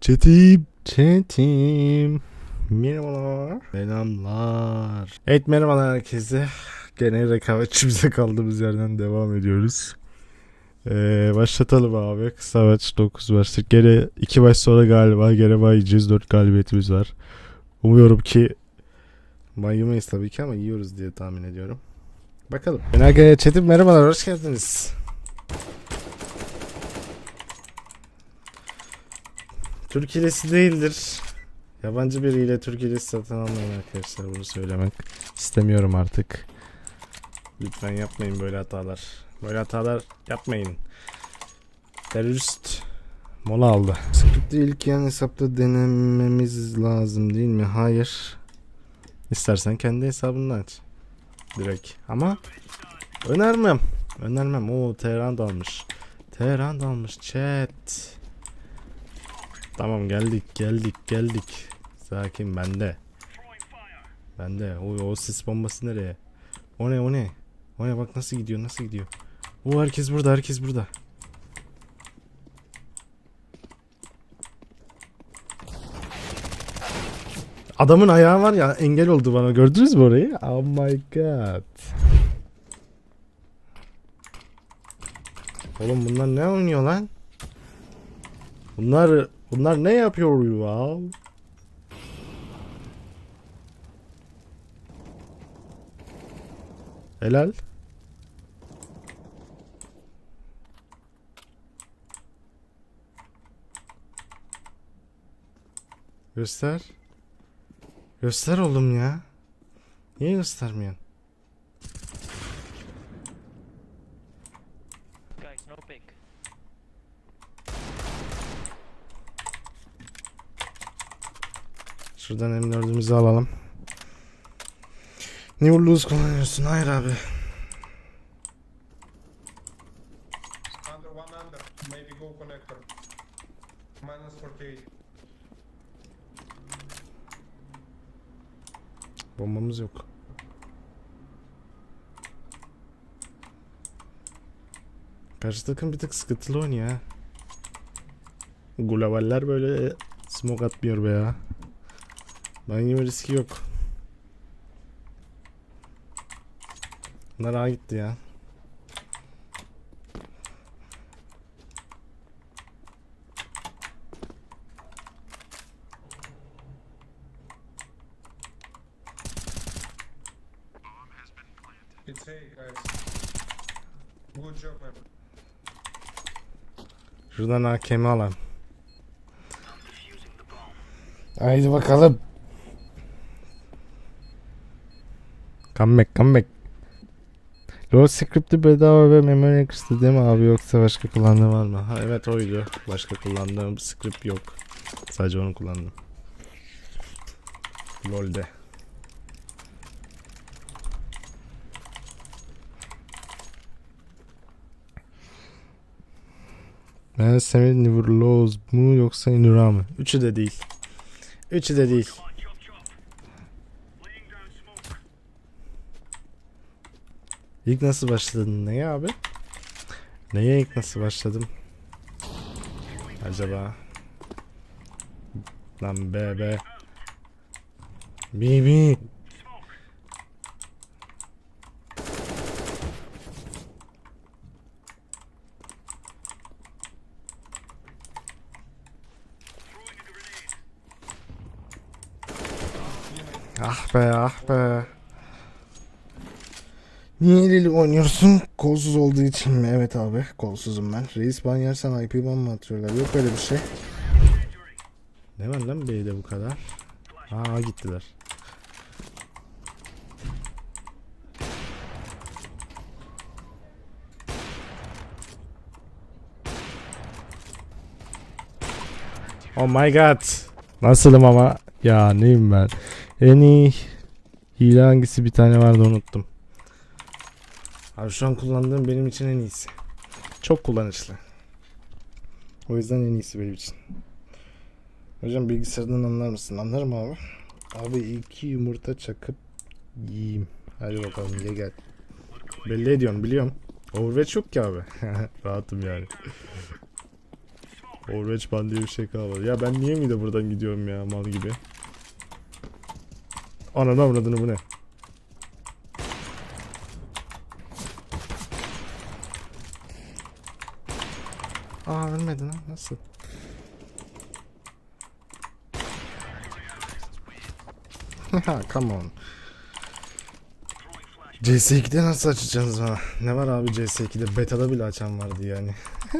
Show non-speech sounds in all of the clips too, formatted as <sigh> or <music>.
Çetim. Çetim. Merhabalar. Selamlar. Evet merhabalar herkese. Gene rekabetçimize kaldığımız yerden devam ediyoruz. Ee, başlatalım abi. Kısa maç 9 başlık. Gene 2 maç sonra galiba gene bayacağız. 4 galibiyetimiz var. Umuyorum ki bayılmayız tabii ki ama yiyoruz diye tahmin ediyorum. Bakalım. Genel Çetin merhabalar. Hoş geldiniz. Türk hilesi değildir. Yabancı biriyle Türk hilesi satın almayın arkadaşlar. Bunu söylemek istemiyorum artık. Lütfen yapmayın böyle hatalar. Böyle hatalar yapmayın. Terörist mola aldı. Script'i ilk yan hesapta denememiz lazım değil mi? Hayır. İstersen kendi hesabından aç. Direkt. Ama önermem. Önermem. Oo Tehran dalmış. Tehran dalmış chat. Tamam geldik geldik geldik. Sakin bende. Bende. O, o sis bombası nereye? O ne o ne? O ne bak nasıl gidiyor nasıl gidiyor. O herkes burada herkes burada. Adamın ayağı var ya engel oldu bana gördünüz mü orayı? Oh my god. Oğlum bunlar ne oynuyor lan? Bunlar bunlar ne yapıyor ya? Helal. Göster. Göster oğlum ya. Niye göstermiyorsun? Şuradan M4'ümüzü alalım. Niye lose kullanıyorsun? Hayır abi. Under one under, maybe go connector. Minus 48. Bombamız yok. Karşı takım bir tık sıkıntılı oynuyor ha. Globaliler böyle smoke atmıyor be ya. Ben gibi riski yok. Bunlar A gitti ya. Şuradan AKM alalım. Haydi bakalım. Comeback comeback. Low script'i bedava ve memory extra değil mi abi yoksa başka kullandığın var mı? Ha evet oydu. Başka kullandığım script yok. Sadece onu kullandım. LoL'de. Ben Semih Nivurloz mu yoksa Inura mı? Üçü de değil. Üçü de değil. İlk nasıl başladın? Neye abi? Neye ilk nasıl başladım? Acaba? Lan be be. Bibi. Ah be ah be. Niye eliyle oynuyorsun? Kolsuz olduğu için mi? Evet abi kolsuzum ben. Reis ban yersen IP ban mı atıyorlar? Yok öyle bir şey. Ne var lan B'de bu kadar? Aa gittiler. Oh my god. Nasılım ama? Ya neyim ben? En iyi hile hangisi bir tane vardı unuttum. Abi şu an kullandığım benim için en iyisi. Çok kullanışlı. O yüzden en iyisi benim için. Hocam bilgisayardan anlar mısın? Anlarım abi. Abi iki yumurta çakıp yiyeyim. Hadi bakalım ye gel. Belli ediyorum biliyorum. Overwatch yok ki abi. <laughs> Rahatım yani. Overwatch ban diye bir şey kalmadı. Ya ben niye mi de buradan gidiyorum ya mal gibi. Ananı avradını bu ne? Aa ölmedi lan nasıl? <laughs> Ha come on. CS2'de nasıl açacaksınız bana? Ne var abi CS2'de? Beta'da bile açan vardı yani.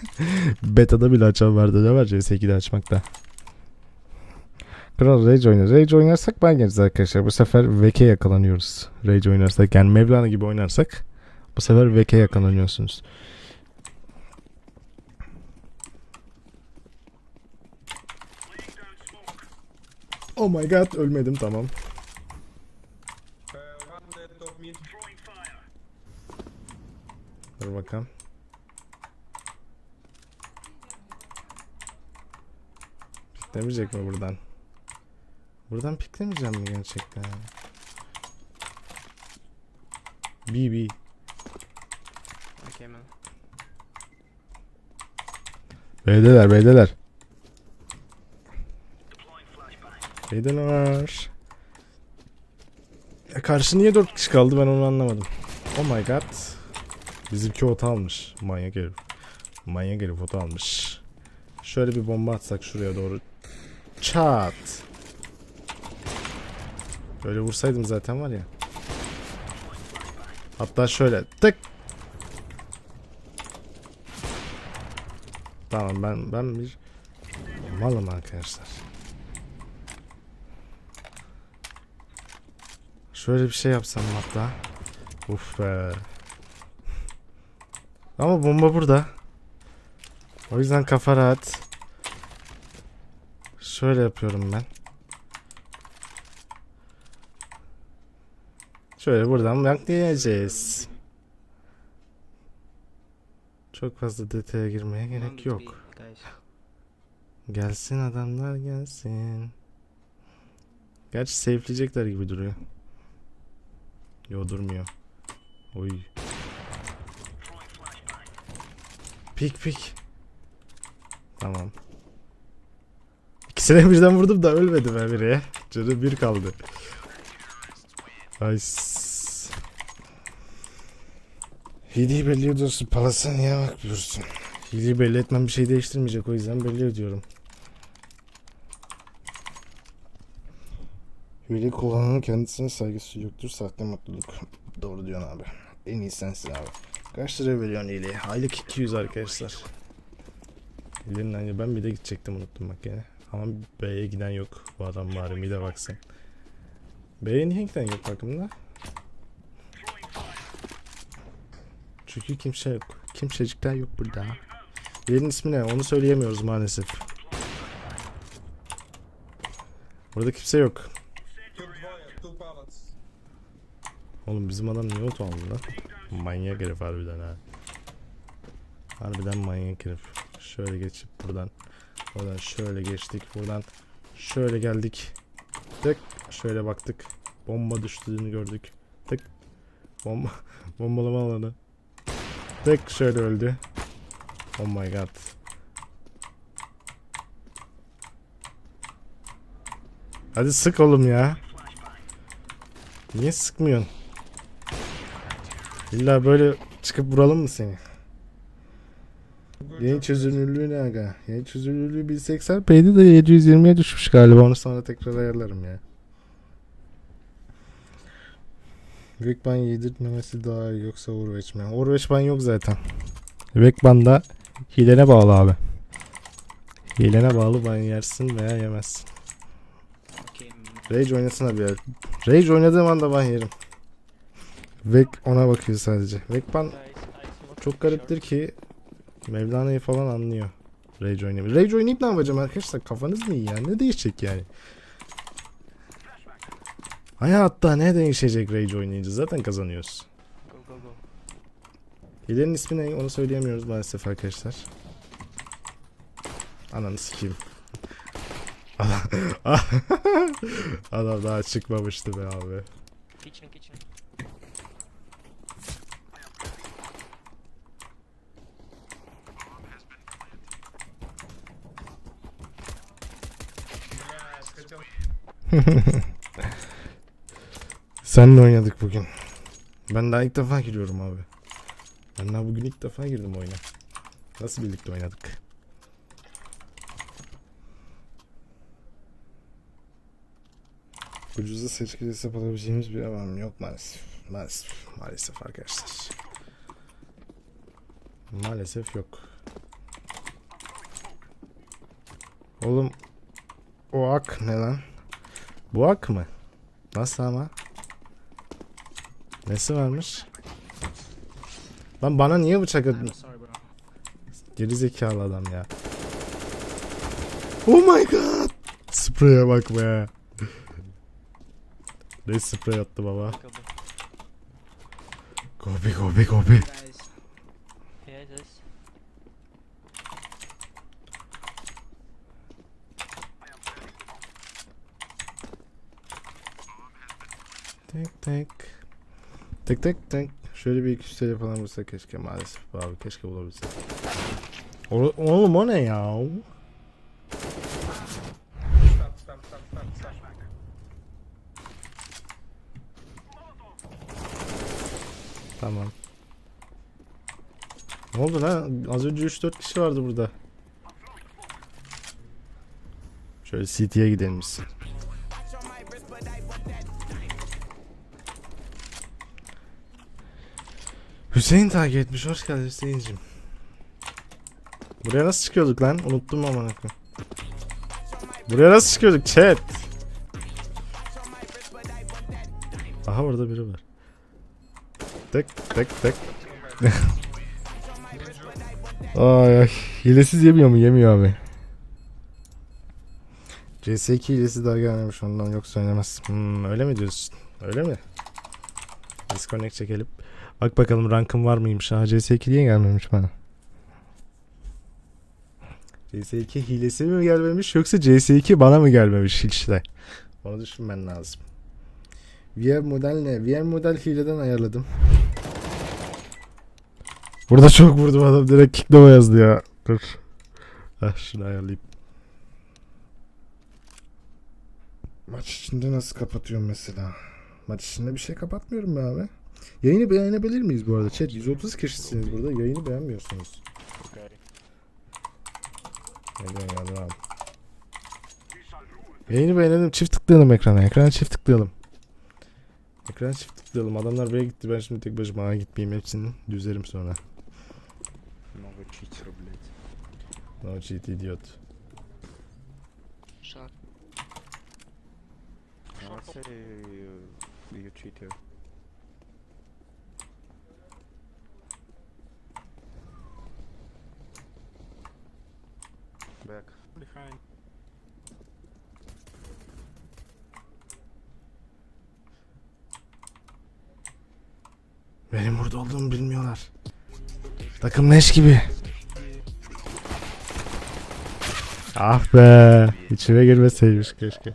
<laughs> Beta'da bile açan vardı. Ne var CS2'de açmakta? Kral Rage oynar. Rage oynarsak ben geliriz arkadaşlar. Bu sefer VK yakalanıyoruz. Rage oynarsak yani Mevlana gibi oynarsak bu sefer VK yakalanıyorsunuz. Oh my god ölmedim tamam. Dur bakalım. Piklemeyecek mi buradan? Buradan piklemeyeceğim mi gerçekten? BB. Okay, man. B'deler B'deler. B'deler. Ya karşı niye 4 kişi kaldı ben onu anlamadım. Oh my god. Bizimki ota almış. Manyak herif. Manyak herif ota almış. Şöyle bir bomba atsak şuraya doğru. Çat. Böyle vursaydım zaten var ya. Hatta şöyle tık. Tamam ben ben bir malım arkadaşlar. Şöyle bir şey yapsam hatta. Uf be. Ama bomba burada. O yüzden kafa rahat. Şöyle yapıyorum ben. Şöyle buradan bekleyeceğiz. Çok fazla detaya girmeye gerek yok. Gelsin adamlar gelsin. Gerçi safe'leyecekler gibi duruyor. Yo durmuyor. Oy. Pik pik. Tamam. İkisine <laughs> birden vurdum da ölmedi be biri. Canı bir kaldı. Nice. Hileyi belli ediyorsun. Palasa niye bakmıyorsun? Hileyi belli etmem bir şey değiştirmeyecek o yüzden belli ediyorum. Hile kullananın kendisine saygısı yoktur. Sahte mutluluk. Doğru diyorsun abi. En iyi sensin abi. Kaç lira veriyorsun hileye? Aylık 200 arkadaşlar. Hilenin aynı ben bir de gidecektim unuttum bak gene. Ama B'ye giden yok. Bu adam bari mide baksın. B'ye niye giden yok bakımda? Çünkü kimse yok. Kimsecikler yok burada. Yerin ismi ne? Onu söyleyemiyoruz maalesef. Burada kimse yok. Oğlum bizim adam niye oto aldı lan? Manyak herif harbiden ha. Harbiden manyak herif. Şöyle geçip buradan. Buradan şöyle geçtik. Buradan şöyle geldik. Tık. Şöyle baktık. Bomba düştüğünü gördük. Tık. Bomba. <laughs> Bombalama alanı. Tık. Şöyle öldü. Oh my god. Hadi sık oğlum ya. Niye sıkmıyorsun? İlla böyle çıkıp vuralım mı seni? Yeni çözünürlüğü ne aga? Yeni çözünürlüğü 1080p'ydi de 720'ye düşmüş galiba. Onu sonra tekrar ayarlarım ya. Vekban yedirtmemesi daha iyi yoksa? Overwatch ban yok zaten. Vekban da hilene bağlı abi. Hilene bağlı ban yersin veya yemezsin. Rage oynasın abi. Rage oynadığım anda ban yerim. Vek ona bakıyor sadece. Smoke çok gariptir ki Mevlana'yı falan anlıyor. Rage oynayıp. Rage oynayıp ne yapacağım arkadaşlar? Kafanız mı iyi ya? Ne değişecek yani? Hayatta ne değişecek Rage oynayınca? Zaten kazanıyoruz. Hilenin ismi ne? Onu söyleyemiyoruz maalesef arkadaşlar. Ananı sikeyim. Adam, <laughs> Adam daha çıkmamıştı be abi. Kitchen, kitchen. <laughs> Seninle oynadık bugün. Ben daha ilk defa giriyorum abi. Ben daha bugün ilk defa girdim oyuna. Nasıl birlikte oynadık? Ucuza seçkili hesap alabileceğimiz bir alan yok maalesef. Maalesef. Maalesef arkadaşlar. Maalesef yok. Oğlum o ak ne lan? Bu ak mı? Nasıl ama? Nesi varmış? Lan bana niye bıçak bro. Geri zekalı adam ya. Oh my god. Spreye bak be. Ne sprey attı baba. Gobi gobi gobi. Guys. Yeah, this. Tek tek. Tek tek tek. Şöyle bir iki üç falan bulsa keşke maalesef abi keşke bulabilsek. Oğlum o ne ya? Tamam. Ne oldu lan? Az önce 3-4 kişi vardı burada. Şöyle CT'ye gidelim biz. Hüseyin takip etmiş. Hoş geldin Hüseyin'cim. Buraya nasıl çıkıyorduk lan? Unuttum ama. Buraya nasıl çıkıyorduk chat? Aha orada biri var. Tek tek tek. <laughs> ay ay. Hilesiz yemiyor mu? Yemiyor abi. CS2 hilesi daha gelmemiş ondan yoksa oynamaz. Hmm, öyle mi diyorsun? Öyle mi? Disconnect çekelim. Bak bakalım rankım var mıymış? Ha CS2 diye gelmemiş bana. CS2 hilesi mi gelmemiş yoksa CS2 bana mı gelmemiş işte. Onu düşünmen lazım. VR model ne? VR model hileden ayarladım. Burada çok vurdum adam direkt kickleme yazdı ya. Dur. Ah şunu ayarlayayım. Maç içinde nasıl kapatıyorum mesela? Maç içinde bir şey kapatmıyorum be abi. Yayını beğenebilir miyiz bu arada? Chat 130 kişisiniz burada. Yayını beğenmiyorsunuz. Okay. Ne diyorsun ya Allah'ım? Yayını beğenelim. Çift tıklayalım ekrana. Ekrana çift tıklayalım. Ekrana çift tıklayalım. Adamlar B'ye gitti. Ben şimdi tek başıma A'ya gitmeyeyim. Hepsini düzerim sonra. Много читера, блядь. No cheat idiot. Shot. I would say you, you cheater. Back. Behind. Benim burada olduğumu bilmiyorlar. Takım leş gibi. Ah be. İçine girmeseymiş keşke.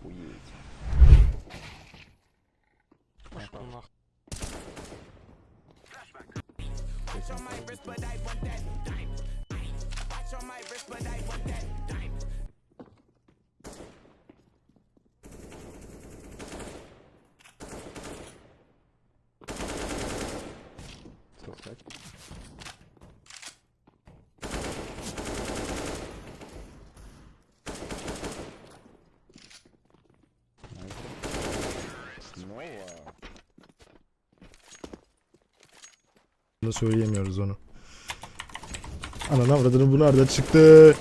altında söyleyemiyoruz onu. Ananı avradını bu nerede çıktı?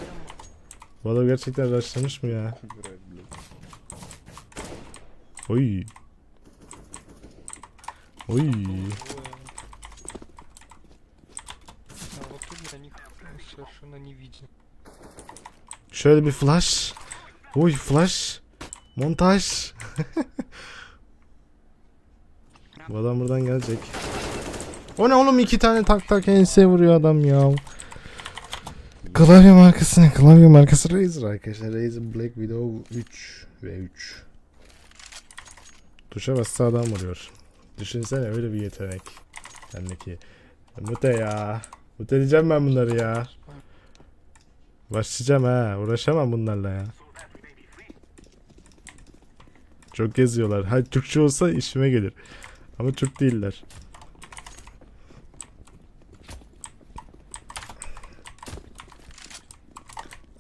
Valla gerçekten rastlamış mı ya? Oy. Oy. Şöyle bir flash. Oy flash. Montaj. <laughs> bu adam buradan gelecek. O ne oğlum iki tane tak tak ense vuruyor adam ya. Klavye markası ne? Klavye markası Razer arkadaşlar. Razer Black Widow 3 ve 3. Tuşa bassa adam vuruyor. Düşünsene öyle bir yetenek. Bendeki. Mute ya. Mute diyeceğim ben bunları ya. Başlayacağım ha. Uğraşamam bunlarla ya. Çok yazıyorlar. Ha Türkçe olsa işime gelir. Ama Türk değiller.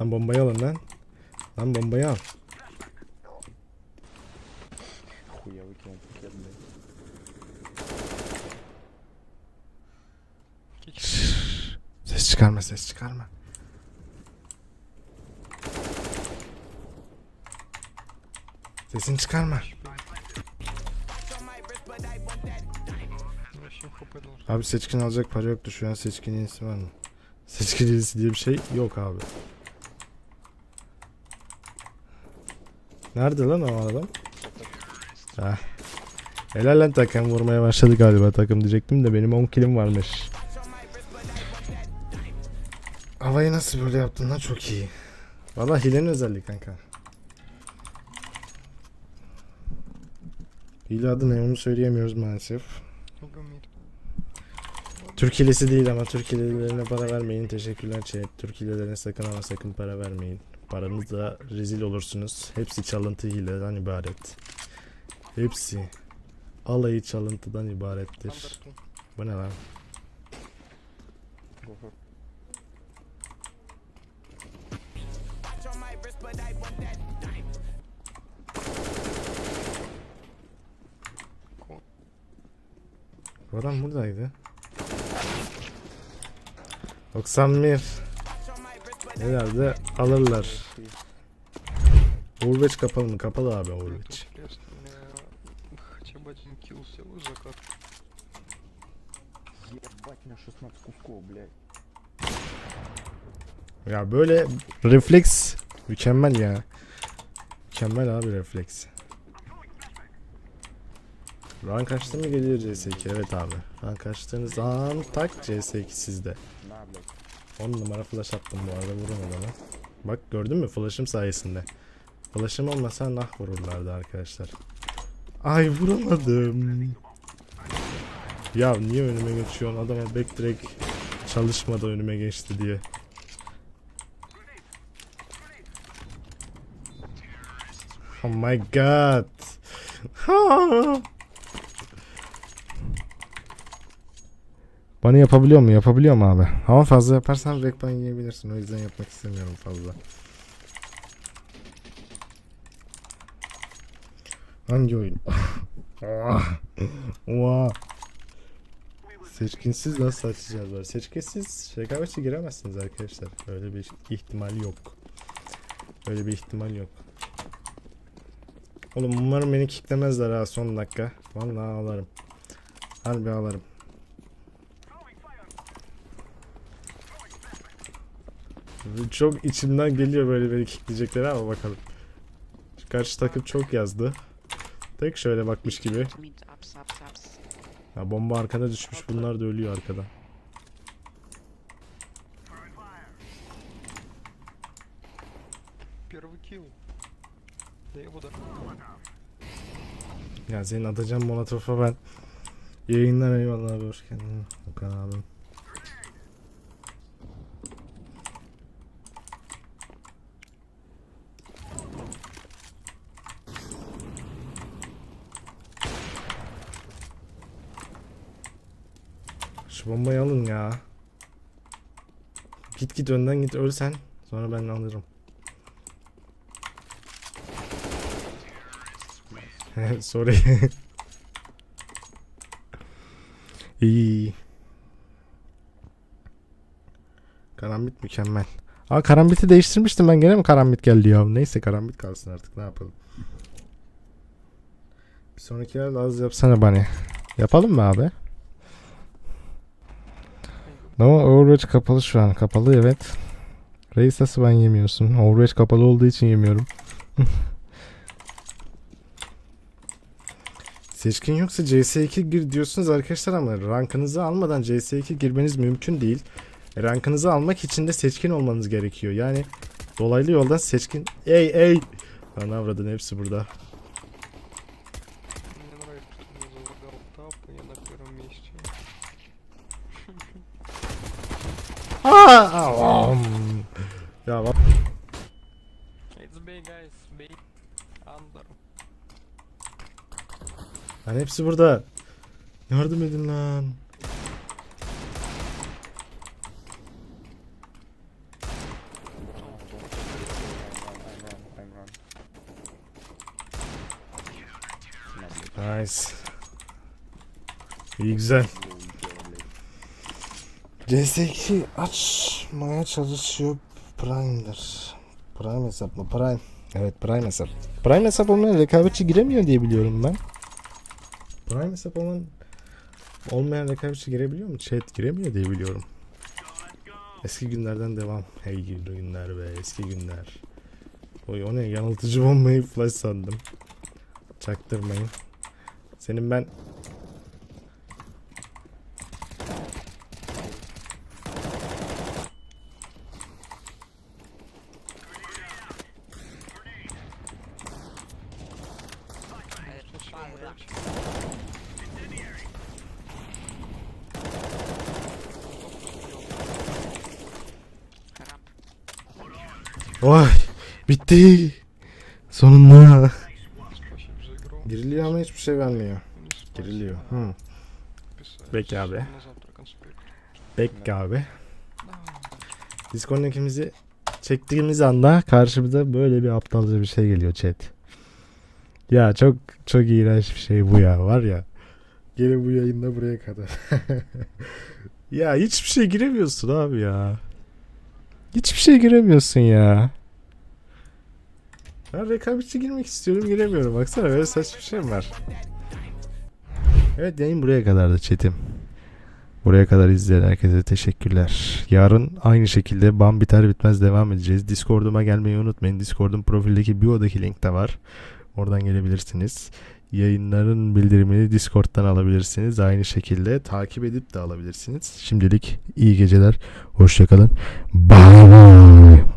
Lan bombayı alın lan. Lan bombayı al. ses çıkarma ses çıkarma. Sesini çıkarma. Abi seçkin alacak para yoktu. Şu an seçkin yenisi var mı? Seçkin yenisi diye bir şey yok abi. Nerede lan o adam? Ah. Helal lan takım vurmaya başladı galiba takım diyecektim de benim 10 kilim varmış. Havayı nasıl böyle yaptın lan çok iyi. Valla hilenin özelliği kanka. Hile adı ne onu söyleyemiyoruz maalesef. Türk hilesi değil ama Türk hilelerine para vermeyin. Teşekkürler chat. Türk hilelerine sakın ama sakın para vermeyin. Paranızla rezil olursunuz. Hepsi çalıntı hileden ibaret. Hepsi. Alayı çalıntıdan ibarettir. Bu ne lan? Bu adam buradaydı. 91 Herhalde alırlar. Overwatch kapalı mı? Kapalı abi Overwatch. Ya böyle refleks mükemmel ya. Mükemmel abi refleks. Rank açtı mı geliyor CS2? Evet abi. Rank açtığınız an tak CS2 sizde. 10 numara flash attım bu arada vurun. Bak gördün mü flash'ım sayesinde. Flash'ım olmasa nah vururlardı arkadaşlar. Ay vuramadım. Ya niye önüme geçiyorsun adama backtrack çalışmadan önüme geçti diye. Oh my god. Bana yapabiliyor mu? Yapabiliyor mu abi? Ama fazla yaparsan rekban yiyebilirsin. O yüzden yapmak istemiyorum fazla. Hangi oyun? <laughs> Oha. Seçkinsiz nasıl açacağız var? Seçkinsiz rekabetçi giremezsiniz arkadaşlar. Öyle bir ihtimal yok. Öyle bir ihtimal yok. Oğlum umarım beni kicklemezler ha son dakika. Vallahi ağlarım. Harbi ağlarım. Çok içimden geliyor böyle beni kilitleyecekleri ama bakalım. Karşı takım çok yazdı. Tek şöyle bakmış gibi. Ya bomba arkada düşmüş bunlar da ölüyor arkada. Ya senin atacağım Molotof'a ben yayınlar eyvallah hoş geldin bu kanalım. Şu bombayı alın ya. Git git önden git öl sen. Sonra ben alırım. <laughs> Sorry. <laughs> İyi. Karambit mükemmel. Aa karambiti değiştirmiştim ben gene mi karambit geldi ya? Neyse karambit kalsın artık ne yapalım. Bir sonraki yer az yapsana bana. Yapalım mı abi? Ama Overwatch kapalı şu an. Kapalı evet. Reis nasıl ben yemiyorsun? Overwatch kapalı olduğu için yemiyorum. <laughs> Seçkin yoksa CS2 gir diyorsunuz arkadaşlar ama rankınızı almadan CS2 girmeniz mümkün değil. E, Rankınızı almak için de seçkin olmanız gerekiyor. Yani dolaylı yoldan seçkin... Ey ey! Lan avradın hepsi burada. Ya bak. Lan hepsi burada. Yardım edin lan. Nice. İyi güzel. CS2 açmaya çalışıyor Prime'dir. Prime hesap mı? Prime. Evet Prime hesap. Prime hesap olmayan rekabetçi giremiyor diye biliyorum ben. Prime hesap olan olmayan rekabetçi girebiliyor mu? Chat giremiyor diye biliyorum. Eski günlerden devam. Hey günler be eski günler. Oy o ne yanıltıcı bombayı flash sandım. Çaktırmayın. Senin ben Oy bitti. Sonunda. Giriliyor ama hiçbir şey vermiyor. Giriliyor. Hı. Bekle abi. Bekle abi. Disconnect'imizi çektiğimiz anda karşımıza böyle bir aptalca bir şey geliyor chat. Ya çok çok iğrenç bir şey bu ya var ya. Gene bu yayında buraya kadar. <laughs> ya hiçbir şey giremiyorsun abi ya. Hiçbir şey giremiyorsun ya. Ben rekabetçi girmek istiyorum giremiyorum. Baksana böyle saçma bir şey mi var? Evet yayın buraya kadardı chatim. Buraya kadar izleyen herkese teşekkürler. Yarın aynı şekilde bam biter bitmez devam edeceğiz. Discord'uma gelmeyi unutmayın. Discord'un profildeki biodaki link de var. Oradan gelebilirsiniz. Yayınların bildirimini Discord'dan alabilirsiniz. Aynı şekilde takip edip de alabilirsiniz. Şimdilik iyi geceler. Hoşçakalın. Bye bye.